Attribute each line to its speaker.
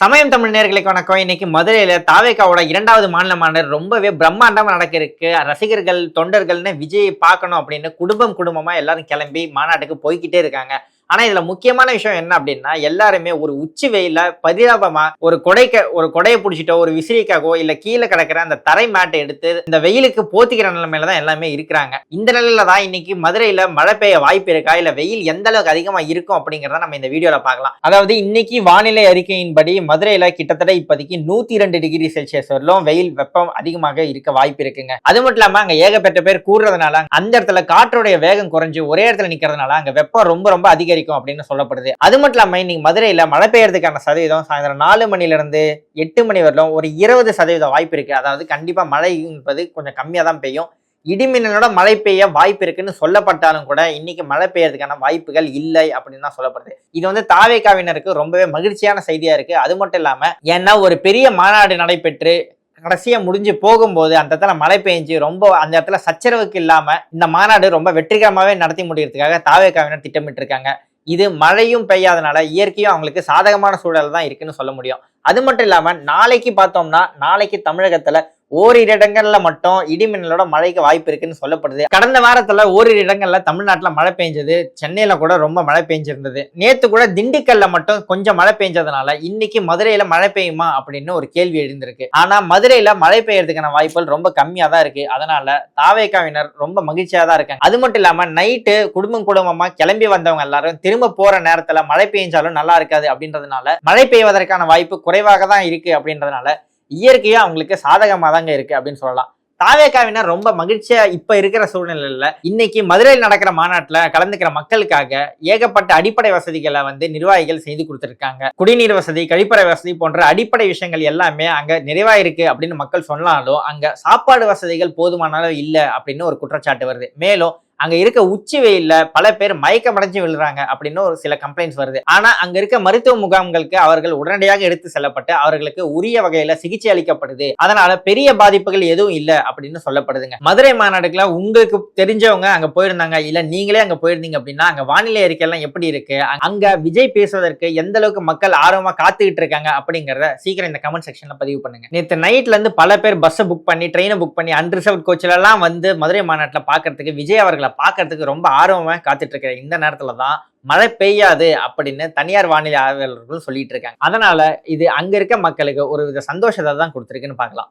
Speaker 1: சமயம் தமிழ் நேர்களுக்கு வணக்கம். இன்னைக்கு மதுரையில தாவேக்காவோட இரண்டாவது மாநில மாநாடு ரொம்பவே பிரம்மாண்டமா நடக்க இருக்கு ரசிகர்கள் தொண்டர்கள்னு விஜயை பார்க்கணும் அப்படின்னு குடும்பம் குடும்பமா எல்லாரும் கிளம்பி மாநாட்டுக்கு போய்கிட்டே இருக்காங்க. ஆனா இதுல முக்கியமான விஷயம் என்ன அப்படின்னா எல்லாருமே ஒரு உச்சி வெயில பரிதாபமா ஒரு கொடைக்க ஒரு கொடையை பிடிச்சிட்டோ ஒரு விசிறிக்காகவோ இல்ல கீழே கிடக்கிற அந்த தரை மேட்டை எடுத்து இந்த வெயிலுக்கு போத்திக்கிற நிலைமையில தான் எல்லாமே இருக்கிறாங்க. இந்த நிலையில தான் இன்னைக்கு மதுரையில மழை பெய்ய வாய்ப்பு இருக்கா? இல்ல வெயில் எந்த அளவுக்கு அதிகமா இருக்கும் அப்படிங்கறத நம்ம இந்த வீடியோல பார்க்கலாம். அதாவது இன்னைக்கு வானிலை அறிக்கையின்படி மதுரையில கிட்டத்தட்ட இப்போதைக்கு நூத்தி ரெண்டு டிகிரி செல்சியஸ் வரலும் வெயில் வெப்பம் அதிகமாக இருக்க வாய்ப்பு இருக்குங்க. அது மட்டும் இல்லாம அங்க ஏகப்பட்ட பேர் கூடுறதுனால அந்த இடத்துல காற்றுடைய வேகம் குறைஞ்சு ஒரே இடத்துல நிக்கிறதுனால அங்க வெப்பம் ரொம்ப ரொம்ப அதிகரிக்கும். அப்படின்னு சொல்லப்படுது. அது மட்டும் இல்லாம இன்னைக்கு மதுரையில மழை பெய்யறதுக்கான சதவீதம் சாயந்தரம் நாலு மணில இருந்து எட்டு மணி வரலும் ஒரு இருபது சதவீதம் வாய்ப்பு இருக்கு. அதாவது கண்டிப்பா மழை என்பது கொஞ்சம் கம்மியா தான் பெய்யும். இடிமின்னலோட மழை பெய்ய வாய்ப்பு இருக்குன்னு சொல்லப்பட்டாலும் கூட இன்னைக்கு மழை பெய்யறதுக்கான வாய்ப்புகள் இல்லை அப்படின்னு தான் சொல்லப்படுது. இது வந்து தாவேக்காவினருக்கு ரொம்பவே மகிழ்ச்சியான செய்தியா இருக்கு. அது மட்டும் இல்லாம ஏன்னா ஒரு பெரிய மாநாடு நடைபெற்று கடைசியா முடிஞ்சு போகும்போது அந்த இடத்துல மழை பெஞ்சு ரொம்ப அந்த இடத்துல சச்சரவுக்கு இல்லாம இந்த மாநாடு ரொம்ப வெற்றிகரமாவே நடத்தி முடிக்கிறதுக்காக தாவேக்காவினர் திட்டமிட்டு இருக்காங்க இது மழையும் பெய்யாதனால இயற்கையும் அவங்களுக்கு சாதகமான சூழல் தான் இருக்குன்னு சொல்ல முடியும். அது மட்டும் இல்லாம நாளைக்கு பார்த்தோம்னா நாளைக்கு தமிழகத்துல ஓரிரு இடங்கள்ல மட்டும் இடிமின்னலோட மழைக்கு வாய்ப்பு இருக்குன்னு சொல்லப்படுது. கடந்த வாரத்துல ஓரிரு இடங்கள்ல தமிழ்நாட்டுல மழை பெஞ்சது. சென்னையில கூட ரொம்ப மழை பெஞ்சிருந்தது. நேத்து கூட திண்டுக்கல்ல மட்டும் கொஞ்சம் மழை பெஞ்சதுனால இன்னைக்கு மதுரையில மழை பெய்யுமா அப்படின்னு ஒரு கேள்வி எழுந்திருக்கு. ஆனா மதுரையில மழை பெய்யறதுக்கான வாய்ப்புகள் ரொம்ப கம்மியா தான் இருக்கு. அதனால தாவேக்காவினர் ரொம்ப மகிழ்ச்சியா தான் இருக்காங்க. அது மட்டும் இல்லாம நைட்டு குடும்பம் குடும்பமா கிளம்பி வந்தவங்க எல்லாரும் திரும்ப போற நேரத்துல மழை பெய்ஞ்சாலும் நல்லா இருக்காது அப்படின்றதுனால மழை பெய்வதற்கான வாய்ப்பு குறைவாக தான் இருக்கு அப்படின்றதுனால இயற்கையும் அவங்களுக்கு சாதகமாக தாங்க இருக்கு அப்படின்னு சொல்லலாம். தாவேக்காவினர் ரொம்ப மகிழ்ச்சியா இப்ப இருக்கிற சூழ்நிலையில இன்னைக்கு மதுரையில் நடக்கிற மாநாட்டில் கலந்துக்கிற மக்களுக்காக ஏகப்பட்ட அடிப்படை வசதிகளை வந்து நிர்வாகிகள் செய்து கொடுத்துருக்காங்க. குடிநீர் வசதி கழிப்பறை வசதி போன்ற அடிப்படை விஷயங்கள் எல்லாமே அங்க நிறைவாயிருக்கு அப்படின்னு மக்கள் சொன்னாலும் அங்க சாப்பாடு வசதிகள் போதுமான அளவு இல்லை அப்படின்னு ஒரு குற்றச்சாட்டு வருது. மேலும் அங்க இருக்க உச்சி வெயில்ல பல பேர் மயக்கம் அடைஞ்சு விழுறாங்க அப்படின்னு ஒரு சில கம்ப்ளைண்ட்ஸ் வருது. ஆனா அங்க இருக்க மருத்துவ முகாம்களுக்கு அவர்கள் உடனடியாக எடுத்து செல்லப்பட்டு அவர்களுக்கு உரிய வகையில சிகிச்சை அளிக்கப்படுது. அதனால பெரிய பாதிப்புகள் எதுவும் இல்ல அப்படின்னு சொல்லப்படுதுங்க. மதுரை மாநாடுக்குல உங்களுக்கு தெரிஞ்சவங்க அங்க போயிருந்தாங்க இல்ல நீங்களே அங்க போயிருந்தீங்க அப்படின்னா அங்க வானிலை அறிக்கையெல்லாம் எப்படி இருக்கு? அங்க விஜய் பேசுவதற்கு எந்த அளவுக்கு மக்கள் ஆர்வமா காத்துக்கிட்டு இருக்காங்க அப்படிங்கறத சீக்கிரம் இந்த கமெண்ட் செக்ஷன்ல பதிவு பண்ணுங்க. நேற்று நைட்ல இருந்து பல பேர் பஸ்ஸை புக் பண்ணி ட்ரெயினை புக் பண்ணி அன்ரிசர்வ் கோச்சில எல்லாம் வந்து மதுரை மாநாட்டில் பாக்குறதுக்கு விஜய் அவர்களை பார்க்கறதுக்கு ரொம்ப ஆர்வமா காத்துட்டு இருக்கிற இந்த நேரத்துல தான் மழை பெய்யாது அப்படின்னு தனியார் வானிலை ஆய்வாளர்கள் சொல்லிட்டு இருக்காங்க. அதனால இது அங்க இருக்க மக்களுக்கு ஒரு வித சந்தோஷத்தை தான் கொடுத்துருக்குன்னு பார்க்கலாம்.